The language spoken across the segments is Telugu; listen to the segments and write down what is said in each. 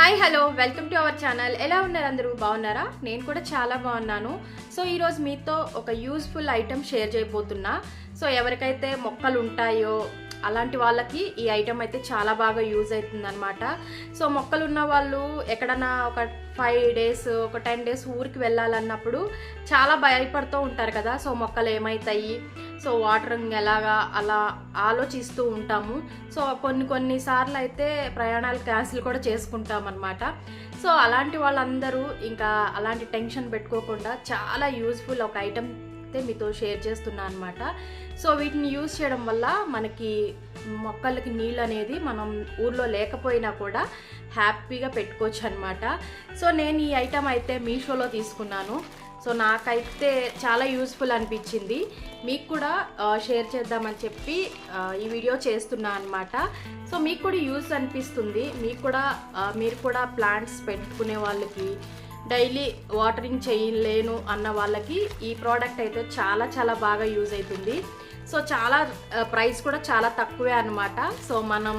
Hi hello. Welcome to our channel. ఎలా ఉన్నారు అందరూ? బాగున్నారా? నేను కూడా చాలా బాగున్నాను. సో ఈరోజు మీతో ఒక యూస్ఫుల్ ఐటెం షేర్ చేయబోతున్నా. సో ఎవరికైతే మొక్కలు ఉంటాయో అలాంటి వాళ్ళకి ఈ ఐటెం అయితే చాలా బాగా యూజ్ అవుతుందన్నమాట. సో మొక్కలు ఉన్న వాళ్ళు ఎక్కడన్నా ఒక ఫైవ్ డేస్ ఒక టెన్ డేస్ ఊరికి వెళ్ళాలన్నప్పుడు చాలా భయపడుతూ ఉంటారు కదా. సో మొక్కలు ఏమవుతాయి సో వాటరింగ్ ఎలాగా అలా ఆలోచిస్తూ ఉంటాము. సో కొన్ని కొన్ని సార్లు అయితే ప్రయాణాలు క్యాన్సిల్ కూడా చేసుకుంటాం అనమాట సో అలాంటి వాళ్ళందరూ ఇంకా అలాంటి టెన్షన్ పెట్టుకోకుండా చాలా యూజ్ఫుల్ ఒక ఐటెం అయితే మీతో షేర్ చేస్తున్నా అనమాట సో వీటిని యూజ్ చేయడం వల్ల మనకి మొక్కలకి నీళ్ళు అనేది మనం ఊర్లో లేకపోయినా కూడా హ్యాపీగా పెట్టుకోవచ్చు అనమాట సో నేను ఈ ఐటెం అయితే మీషోలో తీసుకున్నాను. సో నాకైతే చాలా యూస్ఫుల్ అనిపించింది. మీకు కూడా షేర్ చేద్దామని చెప్పి ఈ వీడియో చేస్తున్నా అనమాట సో మీకు కూడా యూస్ అనిపిస్తుంది. మీకు కూడా మీరు కూడా ప్లాంట్స్ పెట్టుకునే వాళ్ళకి డైలీ వాటరింగ్ చేయలేను అన్న వాళ్ళకి ఈ ప్రోడక్ట్ అయితే చాలా చాలా బాగా యూజ్ అవుతుంది. సో చాలా ప్రైస్ కూడా చాలా తక్కువే అనమాట సో మనం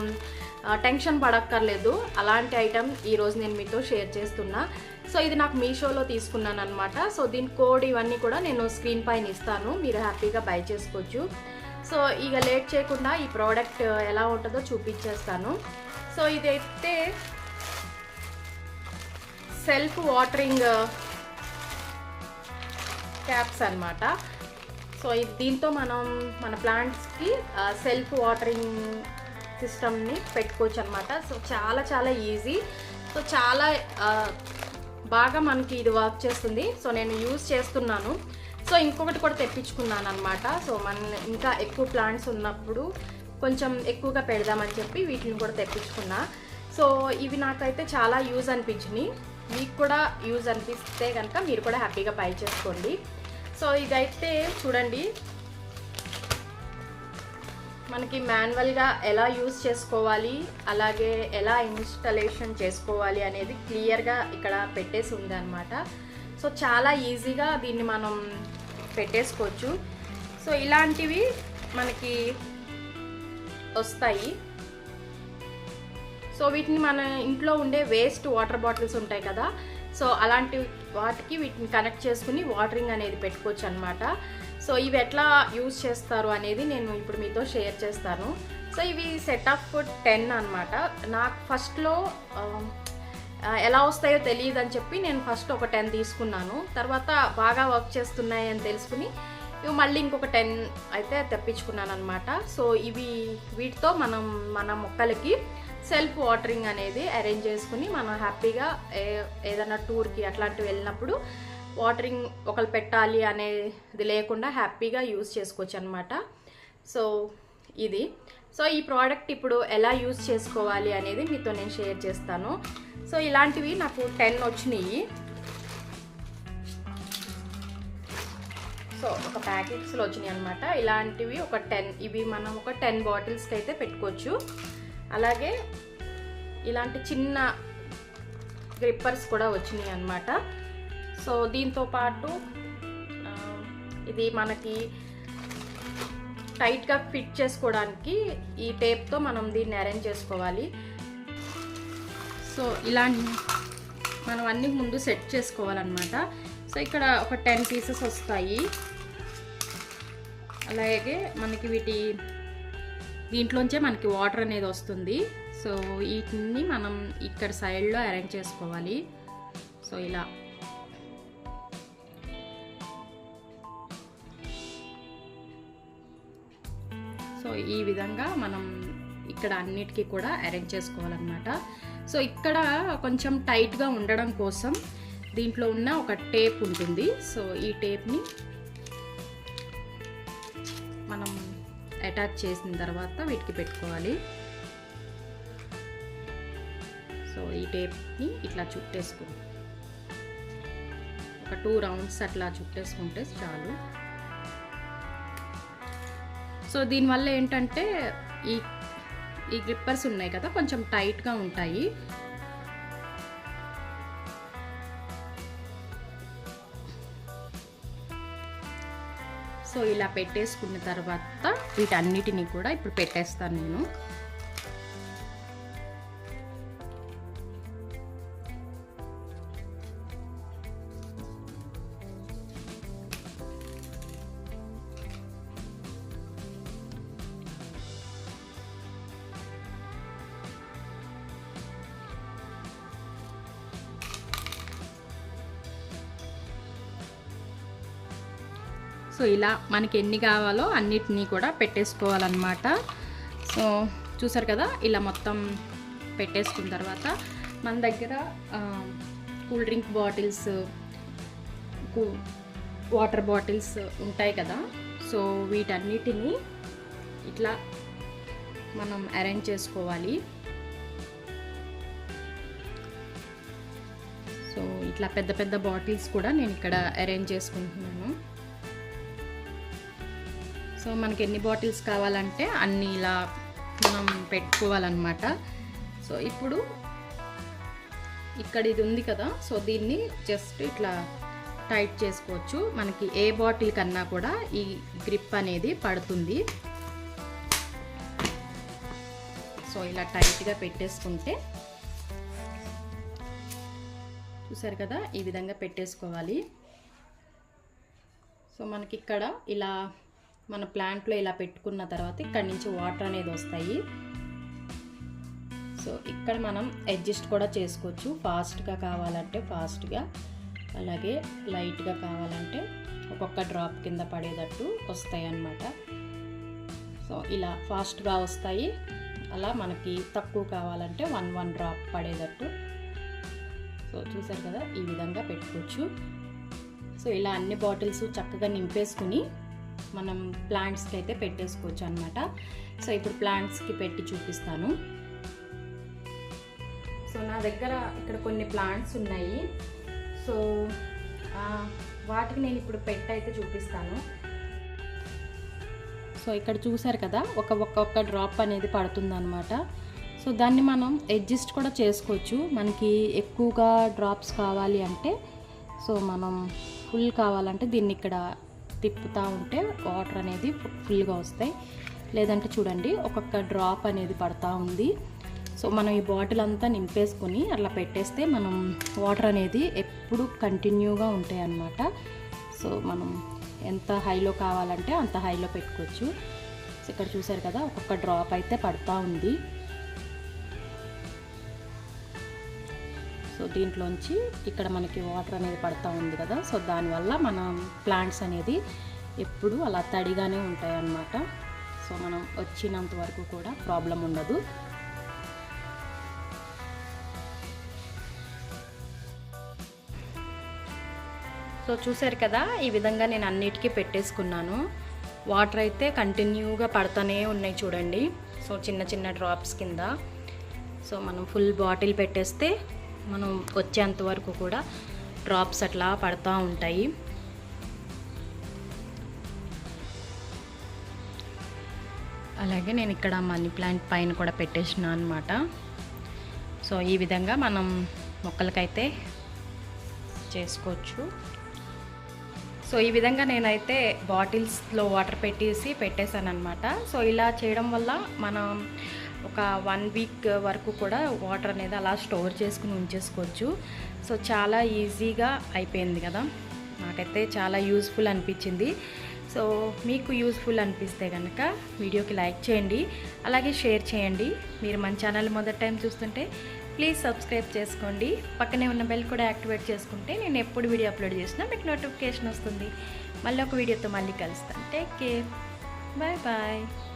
టెన్షన్ పడక్కర్లేదు. అలాంటి ఐటెం ఈరోజు నేను మీతో షేర్ చేస్తున్నా. సో ఇది నాకు మీషోలో తీసుకున్నాను అనమాట సో దీని కోడ్ ఇవన్నీ కూడా నేను స్క్రీన్ పైన ఇస్తాను. మీరు హ్యాపీగా బై చేసుకోవచ్చు. సో ఇక లేట్ చేయకుండా ఈ ప్రోడక్ట్ ఎలా ఉంటుందో చూపించేస్తాను. సో ఇదైతే సెల్ఫ్ వాటరింగ్ uh, క్యాప్స్ అనమాట సో ఇది దీంతో మనం మన ప్లాంట్స్కి uh, సెల్ఫ్ వాటరింగ్ సిస్టమ్ని పెట్టుకోవచ్చు అనమాట సో చాలా చాలా ఈజీ. సో చాలా uh, బాగా మనకి ఇది వర్క్ చేస్తుంది. సో నేను యూజ్ చేస్తున్నాను. సో ఇంకొకటి కూడా తెప్పించుకున్నాను అనమాట సో మన ఇంకా ఎక్కువ ప్లాంట్స్ ఉన్నప్పుడు కొంచెం ఎక్కువగా పెడదామని చెప్పి వీటిని కూడా తెప్పించుకున్నా. సో ఇవి నాకైతే చాలా యూజ్ అనిపించినాయి. మీకు కూడా యూజ్ అనిపిస్తే కనుక మీరు కూడా హ్యాపీగా బై చేసుకోండి. సో ఇదైతే చూడండి. మనకి మాన్యువల్గా ఎలా యూజ్ చేసుకోవాలి అలాగే ఎలా ఇన్స్టలేషన్ చేసుకోవాలి అనేది క్లియర్గా ఇక్కడ పెట్టేసి ఉంది అనమాట సో చాలా ఈజీగా దీన్ని మనం పెట్టేసుకోవచ్చు. సో ఇలాంటివి మనకి వస్తాయి. సో వీటిని మన ఇంట్లో ఉండే వేస్ట్ వాటర్ బాటిల్స్ ఉంటాయి కదా. సో అలాంటి వాటికి వీటిని కనెక్ట్ చేసుకుని వాటరింగ్ అనేది పెట్టుకోవచ్చు అనమాట సో ఇవి ఎట్లా యూజ్ చేస్తారు అనేది నేను ఇప్పుడు మీతో షేర్ చేస్తాను. సో ఇవి సెట్ ఆఫ్ టెన్ అనమాట నాకు ఫస్ట్లో ఎలా వస్తాయో తెలియదు అని చెప్పి నేను ఫస్ట్ ఒక టెన్ తీసుకున్నాను. తర్వాత బాగా వర్క్ చేస్తున్నాయి అని తెలుసుకుని ఇవి మళ్ళీ ఇంకొక టెన్ అయితే తెప్పించుకున్నాను అనమాట సో ఇవి వీటితో మనం మన మొక్కలకి సెల్ఫ్ వాటరింగ్ అనేది అరేంజ్ చేసుకుని మనం హ్యాపీగా ఏ ఏదైనా టూర్కి అట్లాంటివి వెళ్ళినప్పుడు వాటరింగ్ ఒకరు పెట్టాలి అనేది లేకుండా హ్యాపీగా యూజ్ చేసుకోవచ్చు అనమాట సో ఇది. సో ఈ ప్రోడక్ట్ ఇప్పుడు ఎలా యూజ్ చేసుకోవాలి అనేది మీతో నేను షేర్ చేస్తాను. సో ఇలాంటివి నాకు టెన్ వచ్చినాయి. సో ఒక ప్యాకెట్స్లో వచ్చినాయి అనమాట ఇలాంటివి ఒక టెన్ ఇవి మనం ఒక టెన్ బాటిల్స్కి అయితే పెట్టుకోవచ్చు. అలాగే ఇలాంటి చిన్న గ్రిప్పర్స్ కూడా వచ్చినాయి అనమాట సో దీంతో పాటు ఇది మనకి టైట్గా ఫిట్ చేసుకోవడానికి ఈ టేప్తో మనం దీన్ని అరేంజ్ చేసుకోవాలి. సో ఇలా మనం అన్ని ముందు సెట్ చేసుకోవాలన్నమాట. సో ఇక్కడ ఒక టెన్ పీసెస్ వస్తాయి. అలాగే మనకి వీటి దీంట్లోంచే మనకి వాటర్ అనేది వస్తుంది. సో వీటిని మనం ఇక్కడ సైడ్లో అరేంజ్ చేసుకోవాలి. సో ఇలా. సో ఈ విధంగా మనం ఇక్కడ అన్నిటికీ కూడా అరేంజ్ చేసుకోవాలన్నమాట. సో ఇక్కడ కొంచెం టైట్గా ఉండడం కోసం దీంట్లో ఉన్న ఒక టేప్ ఉంటుంది. సో ఈ టేప్ని మనం అటాచ్ చేసిన తర్వాత వీటికి పెట్టుకోవాలి. సో ఈ టేప్ని ఇట్లా చుట్టేసుకో. ఒక టూ రౌండ్స్ అట్లా చుట్టేసుకుంటే చాలు. సో దీనివల్ల ఏంటంటే ఈ ఈ గ్రిప్పర్స్ ఉన్నాయి కదా కొంచెం టైట్గా ఉంటాయి. సో ఇలా పెట్టేసుకున్న తర్వాత వీటన్నిటిని కూడా ఇప్పుడు పెట్టేస్తాను నేను. సో ఇలా మనకి ఎన్ని కావాలో అన్నిటినీ కూడా పెట్టేసుకోవాలన్నమాట. సో చూసారు కదా ఇలా మొత్తం పెట్టేసుకున్న తర్వాత మన దగ్గర కూల్ డ్రింక్ బాటిల్స్ కూ- వాటర్ బాటిల్స్ ఉంటాయి కదా. సో వీటన్నిటిని ఇట్లా మనం అరేంజ్ చేసుకోవాలి. సో ఇట్లా పెద్ద పెద్ద బాటిల్స్ కూడా నేను ఇక్కడ అరేంజ్ చేసుకుంటున్నాను. సో మనకి ఎన్ని బాటిల్స్ కావాలంటే అన్ని ఇలా మనం పెట్టుకోవాలన్నమాట. సో ఇప్పుడు ఇక్కడ ఇది ఉంది కదా సో దీన్ని జస్ట్ ఇట్లా టైట్ చేసుకోవచ్చు. మనకి ఏ బాటిల్ కన్నా కూడా ఈ గ్రిప్ అనేది పడుతుంది. సో ఇలా టైట్గా పెట్టేసుకుంటే చూసారు కదా ఈ విధంగా పెట్టేసుకోవాలి. సో మనకి ఇక్కడ ఇలా మన ప్లాంట్లో ఇలా పెట్టుకున్న తర్వాత ఇక్కడ నుంచి వాటర్ అనేది వస్తాయి. సో ఇక్కడ మనం అడ్జస్ట్ కూడా చేసుకోవచ్చు. ఫాస్ట్గా కావాలంటే ఫాస్ట్గా అలాగే లైట్గా కావాలంటే ఒక్కొక్క డ్రాప్ కింద పడేటట్టు వస్తాయి అన్నమాట సో ఇలా ఫాస్ట్గా వస్తాయి. అలా మనకి తక్కువ కావాలంటే వన్ వన్ డ్రాప్ పడేటట్టు. సో చూసారు కదా ఈ విధంగా పెట్టుకోవచ్చు. సో ఇలా అన్ని బాటిల్స్ చక్కగా నింపేసుకుని మనం ప్లాంట్స్కి అయితే పెట్టేసుకోవచ్చు అనమాట సో ఇప్పుడు ప్లాంట్స్కి పెట్టి చూపిస్తాను. సో నా దగ్గర ఇక్కడ కొన్ని ప్లాంట్స్ ఉన్నాయి. సో వాటికి నేను ఇప్పుడు పెట్ అయితే చూపిస్తాను. సో ఇక్కడ చూసారు కదా ఒక ఒక్కొక్క డ్రాప్ అనేది పడుతుందన్నమాట. సో దాన్ని మనం అడ్జస్ట్ కూడా చేసుకోవచ్చు. మనకి ఎక్కువగా డ్రాప్స్ కావాలి అంటే సో మనం ఫుల్ కావాలంటే దీన్ని ఇక్కడ తిప్పుతూ ఉంటే వాటర్ అనేది ఫుల్గా వస్తాయి. లేదంటే చూడండి ఒక్కొక్క డ్రాప్ అనేది పడతా ఉంది. సో మనం ఈ బాటిల్ అంతా నింపేసుకొని అట్లా పెట్టేస్తే మనం వాటర్ అనేది ఎప్పుడు కంటిన్యూగా ఉంటాయి అన్నమాట. సో మనం ఎంత హైలో కావాలంటే అంత హైలో పెట్టుకోవచ్చు. సో ఇక్కడ చూసారు కదా ఒక్కొక్క డ్రాప్ అయితే పడతా ఉంది. సో దీంట్లోంచి ఇక్కడ మనకి వాటర్ అనేది పడతా ఉంది కదా. సో దానివల్ల మన ప్లాంట్స్ అనేది ఎప్పుడు అలా తడిగానే ఉంటాయి అన్నమాట సో మనం వచ్చినంత వరకు కూడా ప్రాబ్లం ఉండదు. సో చూసారు కదా ఈ విధంగా నేను అన్నిటికీ పెట్టేసుకున్నాను. వాటర్ అయితే కంటిన్యూగా పడుతూనే ఉన్నాయి చూడండి. సో చిన్న చిన్న డ్రాప్స్ కింద. సో మనం ఫుల్ బాటిల్ పెట్టేస్తే మనం వచ్చేంత వరకు కూడా డ్రాప్స్ అట్లా పడుతూ ఉంటాయి. అలాగే నేను ఇక్కడ మనీ ప్లాంట్ పైన కూడా పెట్టేసిన అనమాట సో ఈ విధంగా మనం మొక్కలకైతే చేసుకోవచ్చు. సో ఈ విధంగా నేనైతే బాటిల్స్లో వాటర్ పెట్టేసి పెట్టేశాను అనమాట సో ఇలా చేయడం వల్ల మనం ఒక వన్ వీక్ వరకు కూడా వాటర్ అనేది అలా స్టోర్ చేసుకుని ఉంచేసుకోవచ్చు. సో చాలా ఈజీగా అయిపోయింది కదా. నాకైతే చాలా యూస్ఫుల్ అనిపించింది. సో మీకు యూస్ఫుల్ అనిపిస్తే కనుక వీడియోకి లైక్ చేయండి. అలాగే షేర్ చేయండి. మీరు మన ఛానల్ మొదటి టైం చూస్తుంటే ప్లీజ్ సబ్స్క్రైబ్ చేసుకోండి. పక్కనే ఉన్న బెల్ కూడా యాక్టివేట్ చేసుకుంటే నేను ఎప్పుడు వీడియో అప్లోడ్ చేసినా మీకు నోటిఫికేషన్ వస్తుంది. మళ్ళీ ఒక వీడియోతో మళ్ళీ కలుస్తాను. Take care. Bye bye.